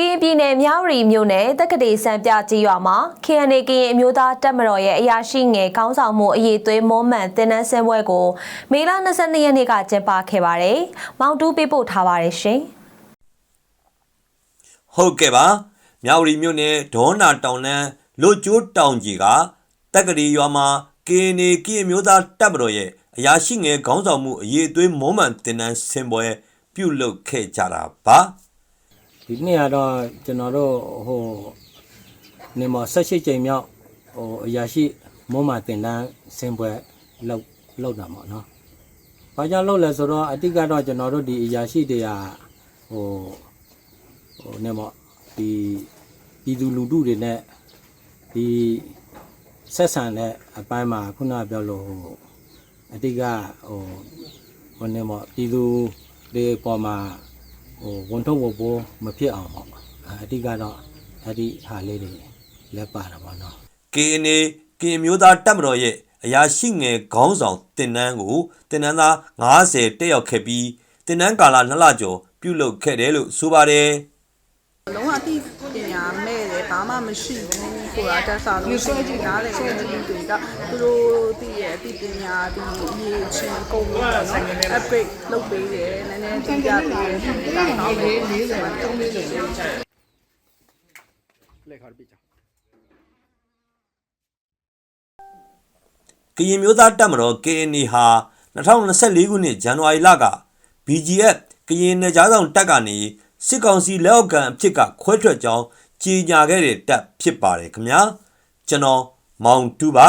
ကရင်ပြည်နယ်မြဝတီမြို့နယ်တက္ကသိစံပြကြီးရွာမှာ KNA ကရင်အမျိုးသားတပ်မတော်ရဲ့အရာရှိငယ်ခေါင်းဆောင်မှုအရေးသွေးမွမ်းမံတင်နန်းစင်ပွဲကိုမေလ22ရက်နေ့ကကျင်းပခဲ့ပါတယ်။မောင်တူးပေးပို့ထားပါတယ်ရှင်။ဟုတ်ကဲ့ပါမြဝတီမြို့နယ်ဒေါနာတောင်လန်းလွတ်ကျိုးတောင်ကြီးကတက္ကရီရွာမှာ KNA ကရင်မျိုးသားတပ်မတော်ရဲ့အရာရှိငယ်ခေါင်းဆောင်မှုအရေးအသွေးမုံမှန်တင်နန်းဆင်ပွဲပြုလုပ်ခဲ့ကြတာပါ ဒီနေ့ကတော့ကျွန်တော်တို့ဟိုနေမ16ကြိမ်မြောက်ဟိုအရာရှိမုံမာတင်တန်းဆင်းပွဲလောက်လောက်တာပေါ့နော်။ဘာကြောင့်လောက်လဲဆိုတော့အတိတ်ကတော့ကျွန်တော်တို့ဒီအရာရှိတွေကဟိုဟိုနေမဒီပြည်သူလူထုတွေနဲ့ဒီဆက်ဆံတဲ့အပိုင်းမှာခုနကပြောလို့ဟိုအတိတ်ကဟိုဟိုနေမပြည်သူတွေပေါ်မှာ ဟိုဝန်ထုတ်ဝပိုးမဖြစ်အောင်ပေါ့အဲအတိကတော့အဲ့ဒီဟာလေးတွေလက်ပါတာပေါ့နော် KNA ကရင်မျိုးသားတပ်မတော်ရဲ့အရာရှိငယ်ခေါင်းဆောင်တင်နန်းကိုတင်နန်းသား90တက်ရောက်ခဲ့ပြီးတင်နန်းကာလ2လကျော်ပြုလုပ်ခဲ့တယ်လို့ဆိုပါတယ်လုံးဝအသိပညာ မဲ့တယ်ဘာမှမရှိဘူးဆိုတာတက်စားလို့ရှိရင်နားလေတဲ့လူတွေကသူတို့သိရဲ့အသိပညာဒီအရေးချင်းကုန်လို့ပေါ့နော် upgrade လုပ်ပေးတယ်နည်းနည်းသိကြပေးတယ်ဒါတော့လေ40မှာတုံးလေးတွေကရင်မျိုးသားတပ်မတော် KNA ဟာ2024ခုနှစ်ဇန်နဝါရီလက BGF ကရင်နယ်ကြားဆောင်တပ်ကနေစစ်ကောင်စီလက်အောက်ခံအဖြစ်ကခွဲထွက်ကြောင်း ကြေညာခဲ့တဲ့တပ်ဖြစ်ပါတယ်ခင်ဗျာကျွန်တော်မောင်တူပါ